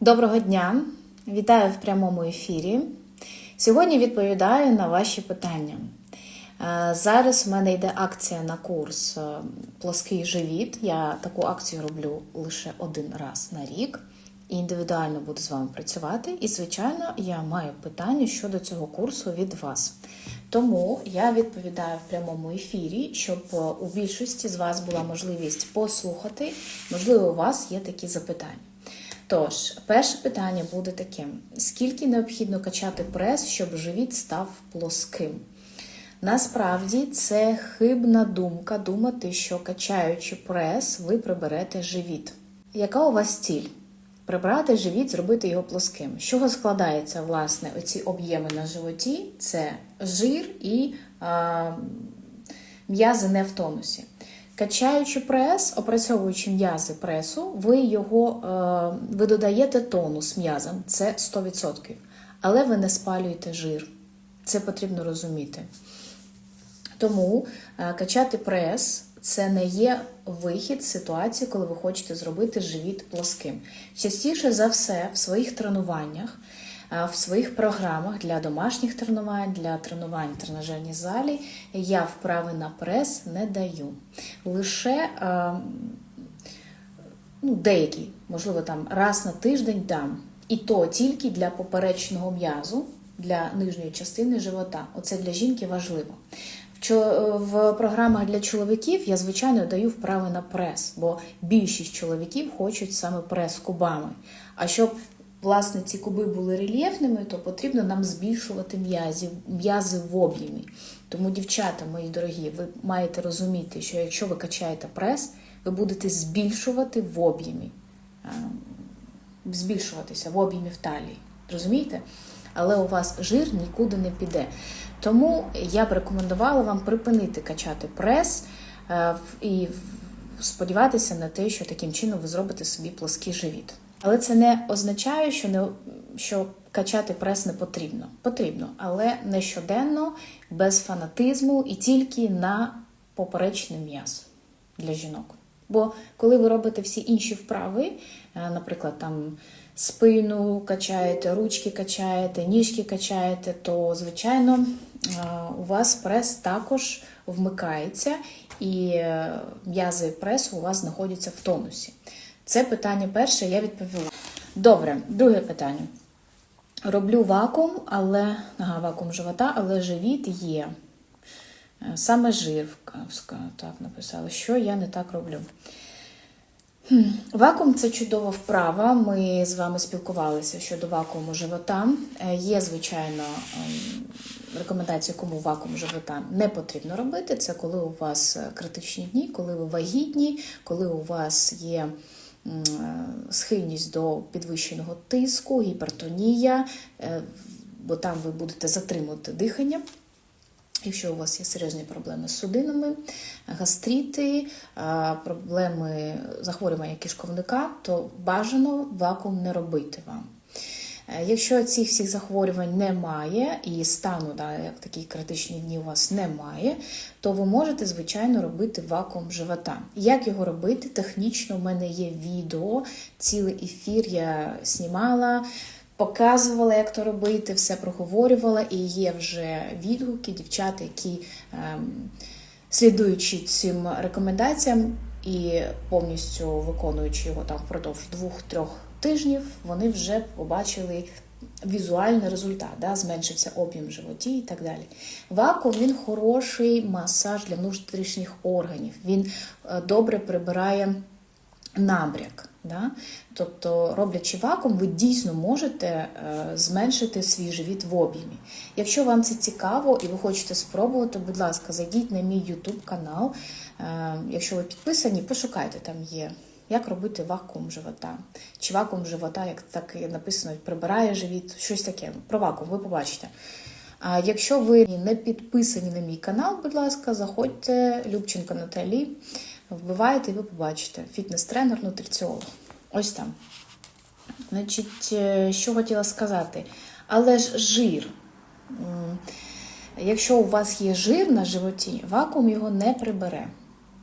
Доброго дня! Вітаю в прямому ефірі. Сьогодні відповідаю на ваші питання. Е, Зараз в мене йде акція на курс е, Плоский живіт. Я таку акцію роблю лише один раз на рік. І індивідуально буду з вами працювати. І, звичайно, я маю питання щодо цього курсу від вас. Тому я відповідаю в прямому ефірі, щоб е, у більшості з вас була можливість послухати. Можливо, у вас є такі запитання. Тож, перше питання буде таким: скільки необхідно качати прес, щоб живіт став плоским? Насправді це хибна думка думати, що качаючи прес, ви приберете живіт. Яка у вас ціль? Прибрати живіт, зробити його плоским. З чого складається власне оці об'єми на животі? Це жир і м'язи не в тонусі. Качаючи прес, опрацьовуючи м'язи пресу, ви його е, ви додаєте тонус м'язам, це 100%. Але ви не спалюєте жир. Це потрібно розуміти. Тому е, качати прес це не є вихід з ситуації, коли ви хочете зробити живіт плоским. Частіше за все, в своїх тренуваннях, в своїх програмах для домашніх тренувань, для тренувань в тренажерній залі я вправи на прес не даю. Лише е, ну, деякі, можливо, там раз на тиждень дам. І то тільки для поперечного м'язу, для нижньої частини живота. Оце для жінки важливо. В програмах для чоловіків я, звичайно, даю вправи на прес, бо більшість чоловіків хочуть саме прес кубами. А щоб власне ці куби були рельєфними, то потрібно нам збільшувати м'язи м'язи в об'ємі. Тому, дівчата, мої дорогі, ви маєте розуміти, що якщо ви качаєте прес, ви будете збільшувати в об'ємі, збільшуватися в об'ємі в талії. Розумієте? Але у вас жир нікуди не піде. Тому я б рекомендувала вам припинити качати прес е, і сподіватися на те, що таким чином ви зробите собі плоский живіт. Але це не означає, що не що качати прес не потрібно. Потрібно, але не щоденно, без фанатизму і тільки на поперечний м'яз для жінок. Бо коли ви робите всі інші вправи, е, наприклад, там спину качаєте, ручки качаєте, ніжки качаєте, то, звичайно, е, у вас прес також вмикається, і е, м'язи пресу у вас знаходяться в тонусі. Це питання перше, я відповіла. Добре, друге питання. Роблю вакуум, але ага, вакуум живота, але живіт є. Саме жир, так написали, що я не так роблю. Вакуум це чудова вправа. Ми з вами спілкувалися щодо вакууму живота. Е, є, звичайно, ем, рекомендації, кому вакуум живота не потрібно робити. Це коли у вас критичні дні, коли ви вагітні, коли у вас є е, схильність до підвищеного тиску, гіпертонія, е, бо там ви будете затримувати дихання. Якщо у вас є серйозні проблеми з судинами, гастріти, проблеми захворювання кишковника, то бажано вакуум не робити вам. Е, якщо цих всіх захворювань немає і стану, да, як такі критичні дні у вас немає, то ви можете, звичайно, робити вакуум живота. Як його робити? Технічно в мене є відео, цілий ефір я знімала показувала, як то робити, все проговорювала, і є вже відгуки, дівчата, які, ем, слідуючи цим рекомендаціям і повністю виконуючи його там впродовж двох-трьох тижнів, вони вже побачили. Візуальний результат, да, зменшився об'єм в животі і так далі. Вакуум він хороший масаж для внутрішніх органів. Він е, добре прибирає набряк. Да? Тобто, роблячи вакуум, ви дійсно можете е, зменшити свій живіт в об'ємі. Якщо вам це цікаво і ви хочете спробувати, будь ласка, зайдіть на мій YouTube канал. Е, якщо ви підписані, пошукайте, там є. Як робити вакуум живота? Чи вакуум живота, як так і написано, прибирає живіт, щось таке. Про вакуум, ви побачите. А якщо ви не підписані на мій канал, будь ласка, заходьте, Любченко Наталі. Вбиваєте і ви побачите. Фітнес-тренер, нутриціолог. Ось там. Значить, е, що хотіла сказати? Але ж жир. Якщо у вас є жир на животі, вакуум його не прибере.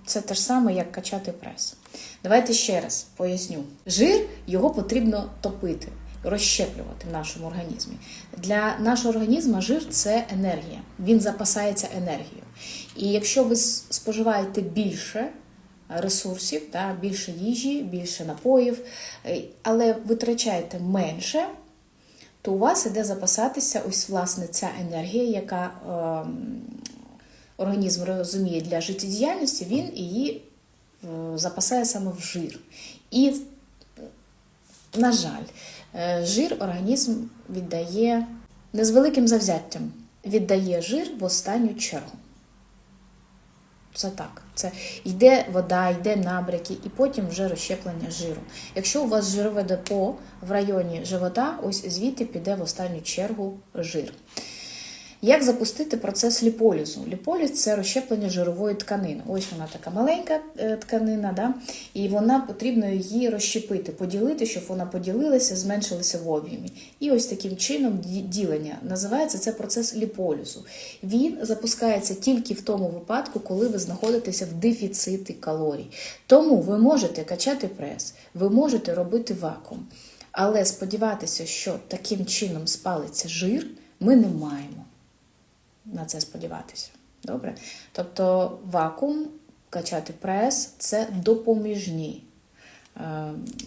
Це те ж саме, як качати прес. Давайте ще раз поясню. Жир його потрібно топити, розщеплювати в нашому організмі. Для нашого організму жир це енергія. Він запасається енергією. І якщо ви споживаєте більше ресурсів, та, більше їжі, більше напоїв, е, але витрачаєте менше, то у вас іде запасатися ось власне ця енергія, яка ем, організм розуміє для життєдіяльності, він її е, запасає саме в жир. І, на жаль, е, жир організм віддає не з великим завзяттям, віддає жир в останню чергу. Це так. Це йде вода, йде набряки, і потім вже розщеплення жиру. Якщо у вас жирове депо в районі живота, ось звідти піде в останню чергу жир. Як запустити процес ліполізу? Ліполіз це розщеплення жирової тканини. Ось вона така маленька е, тканина, да? і вона потрібно її розщепити, поділити, щоб вона поділилася, зменшилася в об'ємі. І ось таким чином ділення називається це процес ліполізу. Він запускається тільки в тому випадку, коли ви знаходитеся в дефіциті калорій. Тому ви можете качати прес, ви можете робити вакуум. Але сподіватися, що таким чином спалиться жир, ми не маємо на це сподіватися. Добре? Тобто вакуум, качати прес це допоміжні е,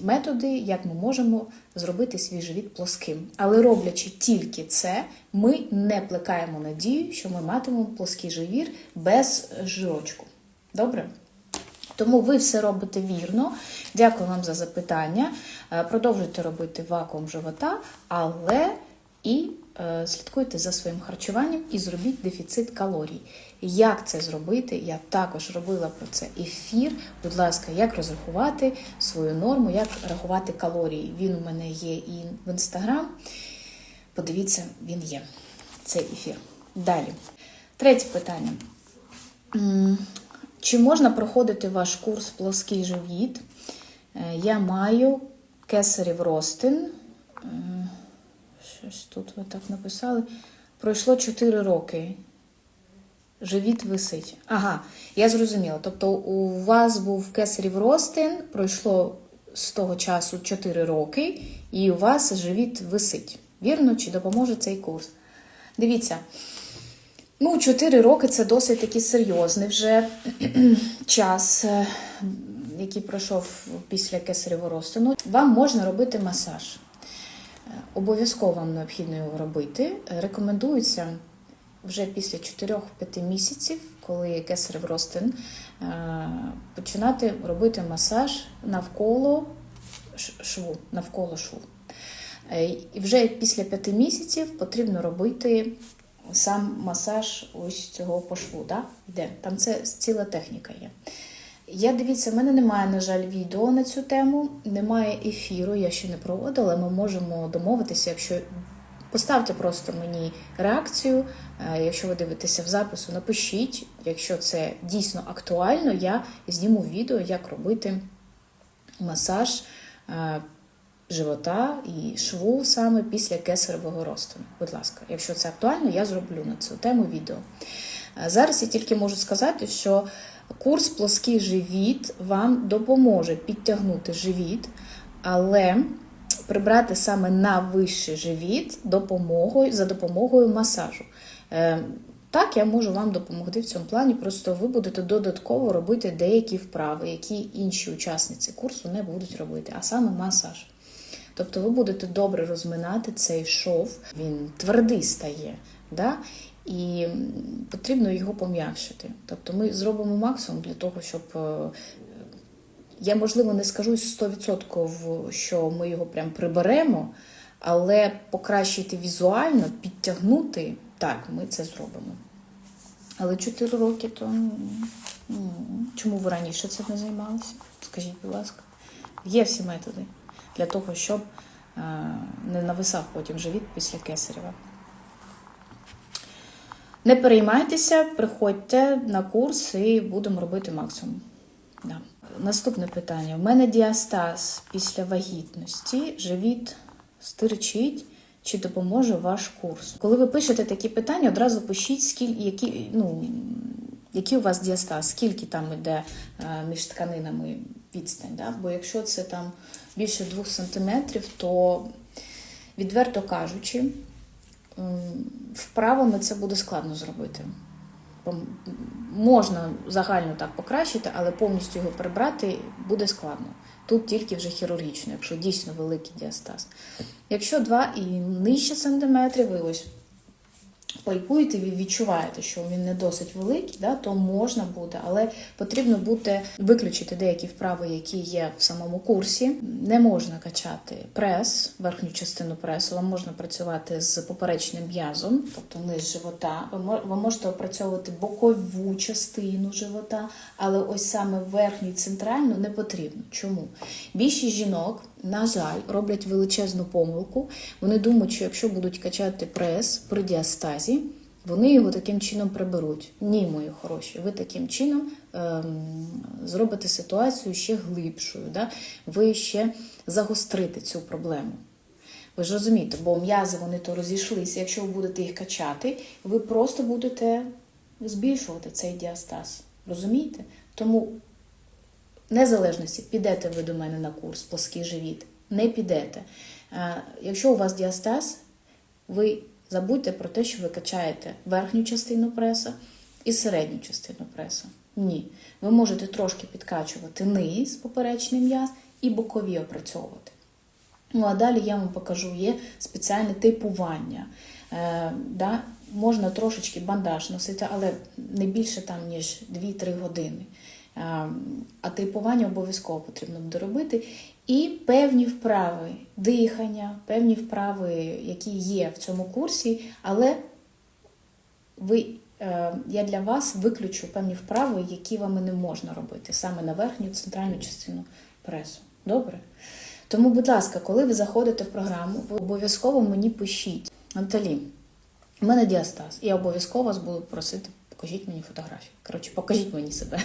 методи, як ми можемо зробити свій живіт плоским. Але роблячи тільки це, ми не плекаємо надію, що ми матимемо плоский живір без жирочку. Добре? Тому ви все робите вірно. Дякую вам за запитання. Е, Продовжуйте робити вакуум живота, але і слідкуйте за своїм харчуванням і зробіть дефіцит калорій. Як це зробити? Я також робила про це ефір. Будь ласка, як розрахувати свою норму, як рахувати калорії. Він у мене є і в інстаграм. Подивіться, він є. Цей ефір. Далі. Третє питання. Чи можна проходити ваш курс плоский живіт? Е, Я маю кесарів ростин. Щось тут ви так написали. Пройшло 4 роки. Живіт висить. Ага, я зрозуміла. Тобто у вас був кесарів ростин, пройшло з того часу 4 роки, і у вас живіт висить. Вірно, чи допоможе цей курс? Дивіться. Ну, 4 роки це досить такий серйозний вже час, е, який пройшов після кесаревого розтину. Вам можна робити масаж. Обов'язково вам необхідно його робити. Е, Рекомендується вже після 4-5 місяців, коли кесарев розтин, е, починати робити масаж навколо шву, навколо шву. Е, І вже після 5 місяців потрібно робити сам масаж ось цього по шву. Да? Йде. Там це ціла техніка є. Я дивіться, в мене немає, на жаль, відео на цю тему, немає ефіру, я ще не проводила. Ми можемо домовитися, якщо поставте просто мені реакцію. е, Якщо ви дивитеся в запису, напишіть. Якщо це дійсно актуально, я зніму відео, як робити масаж е, живота і шву саме після кесаревого розтину. Будь ласка, якщо це актуально, я зроблю на цю тему відео. Е, Зараз я тільки можу сказати, що курс плоский живіт вам допоможе підтягнути живіт, але прибрати саме на вищий живіт допомогою, за допомогою масажу. Е, Так, я можу вам допомогти в цьому плані, просто ви будете додатково робити деякі вправи, які інші учасниці курсу не будуть робити, а саме масаж. Тобто ви будете добре розминати цей шов, він твердий стає, да? І потрібно його пом'якшити. Тобто ми зробимо максимум для того, щоб е, я, можливо, не скажу 100%, що ми його прям приберемо, але покращити візуально, підтягнути, так, ми це зробимо. Але 4 роки, то м, м, чому ви раніше цим не займалися? Скажіть, будь ласка. Є всі методи для того, щоб е, не нависав потім живіт після кесарева. Не переймайтеся, приходьте на курс і будемо робити максимум. Да. Наступне питання. У мене діастаз після вагітності, живіт стирчить. Чи допоможе ваш курс? Коли ви пишете такі питання, одразу пишіть, скільки, які, ну, Який у вас діастаз? Скільки там йде е, між тканинами відстань? Да? Бо якщо це там більше 2 см, то відверто кажучи, вправами це буде складно зробити. Можна загально так покращити, але повністю його прибрати буде складно. Тут тільки вже хірургічно, якщо дійсно великий діастаз. Якщо 2 і нижче сантиметрів, ви ось пальпуєте, ви відчуваєте, що він не досить великий, да, то можна буде, але потрібно буде виключити деякі вправи, які є в самому курсі. Не можна качати прес, верхню частину пресу, вам можна працювати з поперечним м'язом, тобто низ живота. Ви мо- можете опрацьовувати бокову частину живота, але ось саме верхню центральну не потрібно. Чому? Більшість жінок, на жаль, роблять величезну помилку. Вони думають, що якщо будуть качати прес при діастазі, вони його таким чином приберуть. Ні, мої хороші, ви таким чином ем, зробите ситуацію ще глибшою. Да? Ви ще загострите цю проблему. Ви ж розумієте, бо м'язи вони то розійшлися. Якщо ви будете їх качати, ви просто будете збільшувати цей діастаз. Розумієте? Тому незалежності, підете ви до мене на курс плоский живіт, не підете. Якщо у вас діастаз, ви забудьте про те, що ви качаєте верхню частину преса і середню частину преса. Ні. Ви можете трошки підкачувати низ, поперечний м'яз і бокові опрацьовувати. Ну, а далі я вам покажу, є спеціальне типування. Е, да, можна трошечки бандаж носити, але не більше там, ніж 2-3 години. Е, а типування обов'язково потрібно буде робити. І певні вправи дихання, певні вправи, які є в цьому курсі, але ви, е, я для вас виключу певні вправи, які вам не можна робити саме на верхню центральну частину пресу. Добре? Тому, будь ласка, коли ви заходите в програму, ви обов'язково мені пишіть. Наталі, у мене діастаз, я обов'язково вас буду просити, покажіть мені фотографію. Коротше, покажіть мені себе.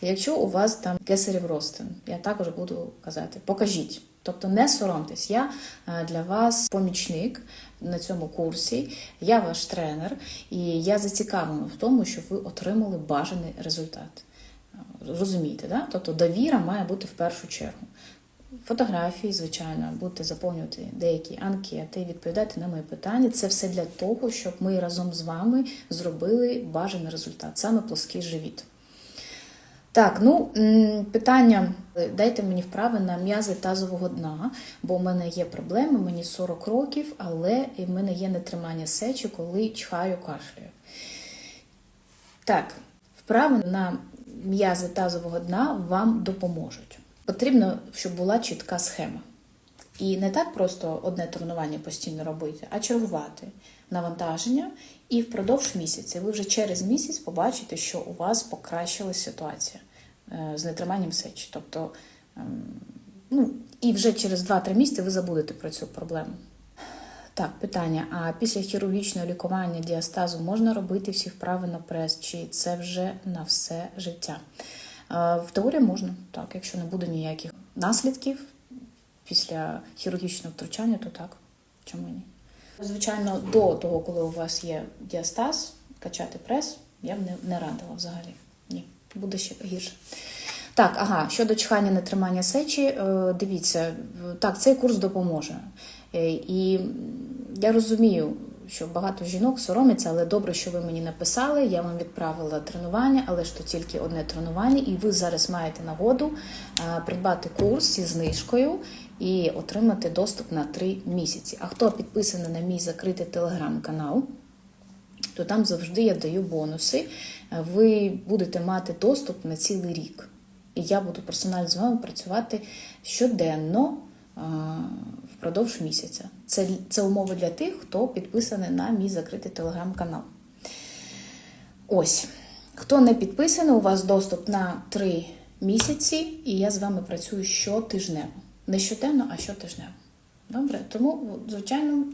Якщо у вас там кесарів ростин, я також буду казати, покажіть. Тобто не соромтесь, я е, для вас помічник на цьому курсі, я ваш тренер, і я зацікавлена в тому, щоб ви отримали бажаний результат. Розумієте, да? Тобто довіра має бути в першу чергу. Фотографії, звичайно, будете заповнювати деякі анкети, відповідати на мої питання. Це все для того, щоб ми разом з вами зробили бажаний результат, саме плоский живіт. Так, ну питання. Дайте мені вправи на м'язи тазового дна, бо в мене є проблеми, мені 40 років, але в мене є нетримання сечі, коли чхаю, кашляю. Так, вправи на м'язи тазового дна вам допоможуть. Потрібно, щоб була чітка схема. І не так просто одне тренування постійно робити, а чергувати навантаження. І впродовж місяця ви вже через місяць побачите, що у вас покращилась ситуація е, з нетриманням сечі. Тобто, ем, ну, і вже через 2-3 місяці ви забудете про цю проблему. Так, питання: а після хірургічного лікування діастазу можна робити всі вправи на прес, чи це вже на все життя? Е, В теорії можна, так, якщо не буде ніяких наслідків після хірургічного втручання, то так. Чому ні? Звичайно, до того, коли у вас є діастаз, качати прес, я б не, не радила взагалі. Ні, буде ще гірше. Так, ага, щодо чхання на тримання сечі, е, дивіться, так, цей курс допоможе. Е, І я розумію, що багато жінок соромиться, але добре, що ви мені написали. Я вам відправила тренування, але ж то тільки одне тренування, і ви зараз маєте нагоду е, придбати курс зі знижкою і отримати доступ на 3 місяці. А хто підписаний на мій закритий телеграм-канал? то там завжди я даю бонуси. Ви будете мати доступ на цілий рік. І я буду персонально з вами працювати щоденно а, впродовж місяця. Це, це умови для тих, хто підписаний на мій закритий телеграм-канал. Ось. Хто не підписаний, у вас доступ на 3 місяці, і я з вами працюю щотижнево. Не щоденно, а щотижнево. Добре, тому, звичайно,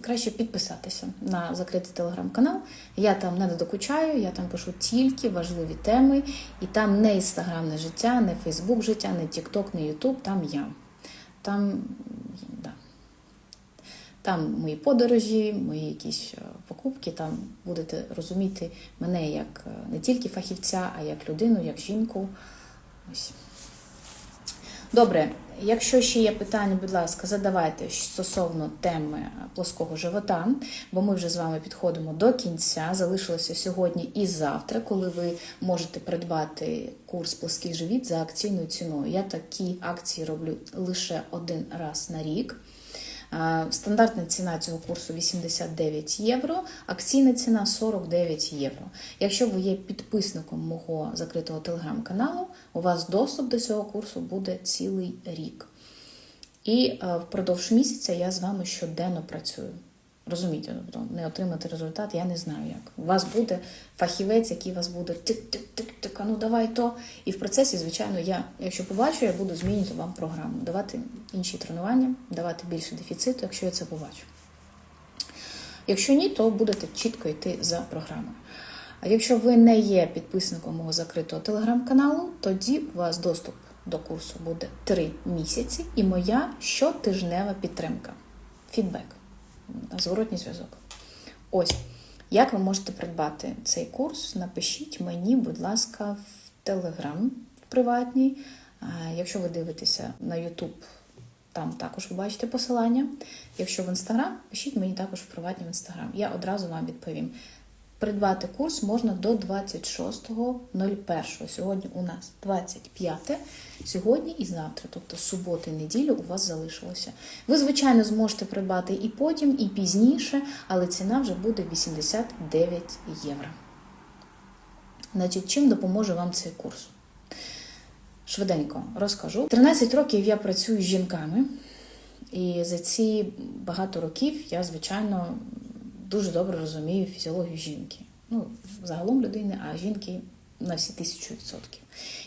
краще підписатися на закритий телеграм-канал. Я там не докучаю, я там пишу тільки важливі теми, і там не інстаграмне життя, не Фейсбук життя, не Тікток, не Ютуб, там я. Там. Там мої подорожі, мої якісь е, покупки, там будете розуміти мене як е, не тільки фахівця, а як людину, як жінку. Ось. Добре, якщо ще є питання, будь ласка, задавайте стосовно теми плоского живота, бо ми вже з вами підходимо до кінця. Залишилося сьогодні і завтра, коли ви можете придбати курс плоский живіт за акційною ціною. Я такі акції роблю лише один раз на рік. Е, Стандартна ціна цього курсу 89 євро, акційна ціна 49 євро. Якщо ви є підписником мого закритого телеграм-каналу, у вас доступ до цього курсу буде цілий рік. І е, впродовж місяця я з вами щоденно працюю. Розумієте, тобто не отримати результат, я не знаю як. У вас буде фахівець, який вас буде тик-тик-тик-тик, ну давай то. І в процесі, звичайно, я, якщо побачу, я буду змінювати вам програму, давати інші тренування, давати більше дефіциту, якщо я це побачу. Якщо ні, то будете чітко йти за програмою. А якщо ви не є підписником мого закритого телеграм-каналу, тоді у вас доступ до курсу буде 3 місяці і моя щотижнева підтримка. Фідбек, зворотній зв'язок. Ось, як ви можете придбати цей курс? Напишіть мені, будь ласка, в Телеграм в приватній. Якщо ви дивитеся на YouTube, там також ви бачите посилання. Якщо в Інстаграм, пишіть мені також в приватній в Інстаграм. Я одразу вам відповім. Придбати курс можна до 26.01. Сьогодні у нас 25. Сьогодні і завтра, тобто суботу і неділю у вас залишилося. Ви, звичайно, зможете придбати і потім, і пізніше, але ціна вже буде 89 євро. Значить, чим допоможе вам цей курс? Швиденько розкажу. 13 років я працюю з жінками, і за ці багато років я, звичайно, дуже добре розумію фізіологію жінки. Ну, загалом людини, а жінки на всі тисячу відсотків.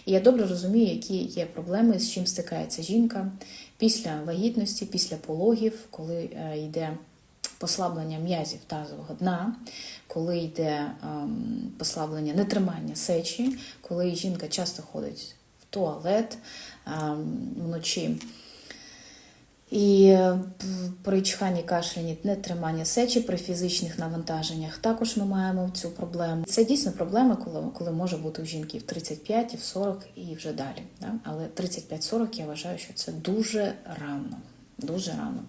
І я добре розумію, які є проблеми, з чим стикається жінка після вагітності, після пологів, коли е, йде послаблення м'язів тазового дна, коли йде ем, послаблення нетримання сечі, коли жінка часто ходить в туалет ем, вночі. І е, при чханні кашляні нетримання сечі при фізичних навантаженнях також ми маємо цю проблему. Це дійсно проблема, коли, коли може бути у жінки в 35, і в 40 і вже далі. Да? Але 35-40 я вважаю, що це дуже рано. Дуже рано.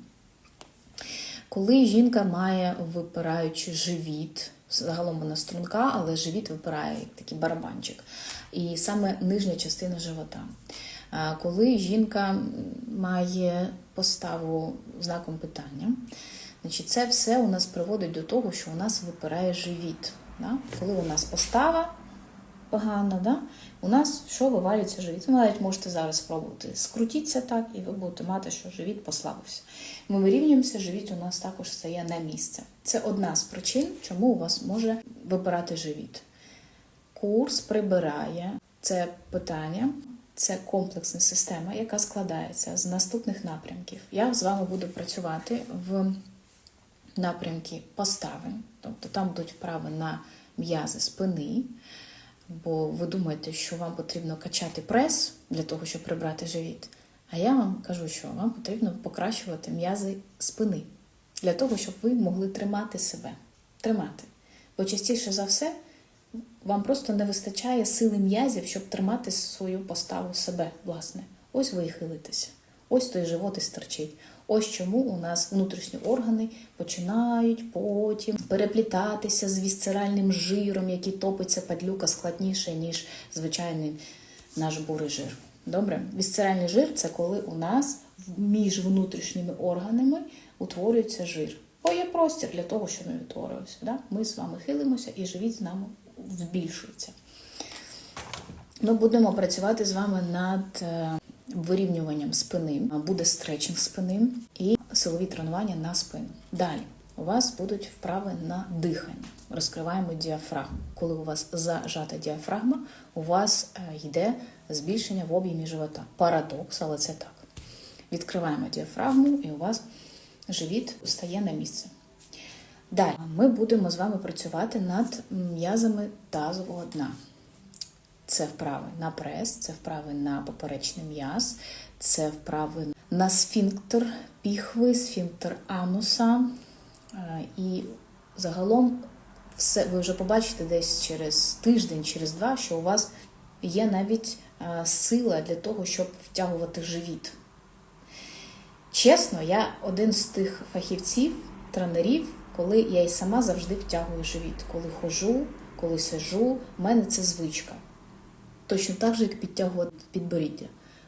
Коли жінка має випираючий живіт, загалом вона струнка, але живіт випирає такий барабанчик, і саме нижня частина живота. Коли жінка має поставу знаком питання, значить це все у нас приводить до того, що у нас випирає живіт. Да? Коли у нас постава погана, да? у нас що вивалюється живіт? Ви навіть можете зараз спробувати. Скрутіться так, і ви будете мати, що живіт послабився. Ми вирівнюємося, живіт у нас також стає на місце. Це одна з причин, чому у вас може випирати живіт. Курс прибирає це питання. Це комплексна система, яка складається з наступних напрямків. Я з вами буду працювати в напрямки постави, тобто там будуть вправи на м'язи спини, бо ви думаєте, що вам потрібно качати прес для того, щоб прибрати живіт. А я вам кажу, що вам потрібно покращувати м'язи спини для того, щоб ви могли тримати себе. Тримати. Бо частіше за все вам просто не вистачає сили м'язів, щоб тримати свою поставу себе, власне. Ось ви і хилитеся. Ось той живот і стерчить. Ось чому у нас внутрішні органи починають потім переплітатися з вісцеральним жиром, який топиться падлюка складніше, ніж звичайний наш бурий жир. Добре? Вісцеральний жир це коли у нас між внутрішніми органами утворюється жир. Бо є простір для того, щоб не утворювався. Да? Ми з вами хилимося і живіт з нами збільшується. Ми будемо працювати з вами над е, вирівнюванням спини, буде стретчинг спини і силові тренування на спину. Далі у вас будуть вправи на дихання. Розкриваємо діафрагму. Коли у вас зажата діафрагма, у вас е, йде збільшення в об'ємі живота. Парадокс, але це так. Відкриваємо діафрагму, і у вас живіт стає на місце. Далі ми будемо з вами працювати над м'язами тазового дна. Це вправи на прес, це вправи на поперечний м'яз, це вправи на сфінктер піхви, сфінктер ануса. Е, І загалом все ви вже побачите десь через тиждень, через два, що у вас є навіть е, сила для того, щоб втягувати живіт. Чесно, я один з тих фахівців, тренерів, коли я і сама завжди втягую живіт. Коли хожу, коли сижу, в мене це звичка. Точно так же, як підтягувати підборіддя.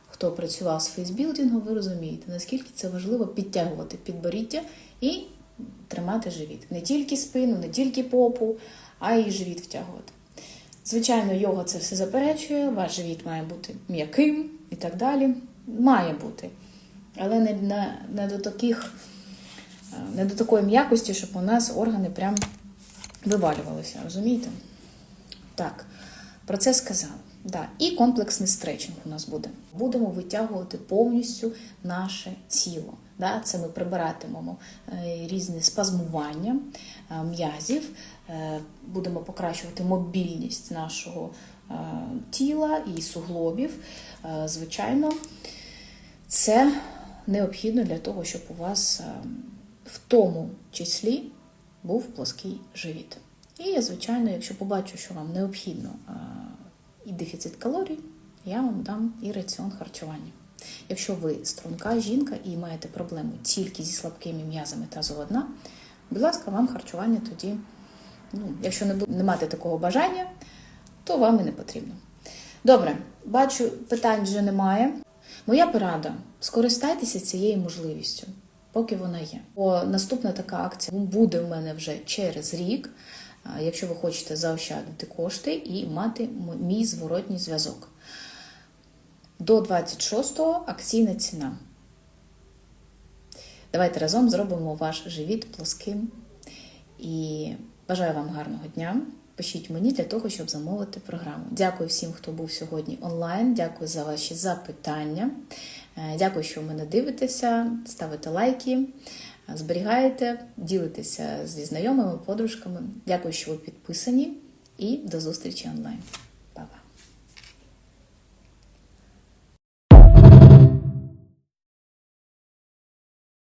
Хто працював з фейсбілдингом, ви розумієте, наскільки це важливо підтягувати підборіддя і тримати живіт. Не тільки спину, не тільки попу, а й живіт втягувати. Звичайно, йога це все заперечує, ваш живіт має бути м'яким і так далі. Має бути. Але не, не, не до таких, не до такої м'якості, щоб у нас органи прям вивалювалися, розумієте? Так, про це сказала. Да. І комплексний стретчинг у нас буде. Будемо витягувати повністю наше тіло. Да. Це ми прибиратимемо е, різні спазмування е, м'язів, е, будемо покращувати мобільність нашого тіла і суглобів. Звичайно, це необхідно для того, щоб у вас в тому числі був плоский живіт. І звичайно, якщо побачу, що вам необхідно е, і дефіцит калорій, я вам дам і раціон харчування. Якщо ви струнка жінка і маєте проблему тільки зі слабкими м'язами тазового дна, будь ласка, вам харчування тоді, ну, якщо не, не мати такого бажання, то вам і не потрібно. Добре, бачу, питань вже немає. Моя порада: скористайтеся цією можливістю, поки вона є. Бо наступна така акція буде в мене вже через рік, якщо ви хочете заощадити кошти і мати мій зворотній зв'язок. До 26-го акційна ціна. Давайте разом зробимо ваш живіт плоским. І бажаю вам гарного дня. Пишіть мені для того, щоб замовити програму. Дякую всім, хто був сьогодні онлайн. Дякую за ваші запитання. Е, Дякую, що мене дивитеся, ставите лайки, е, зберігаєте, ділитеся зі знайомими, подружками. Дякую, що ви підписані, і до зустрічі онлайн.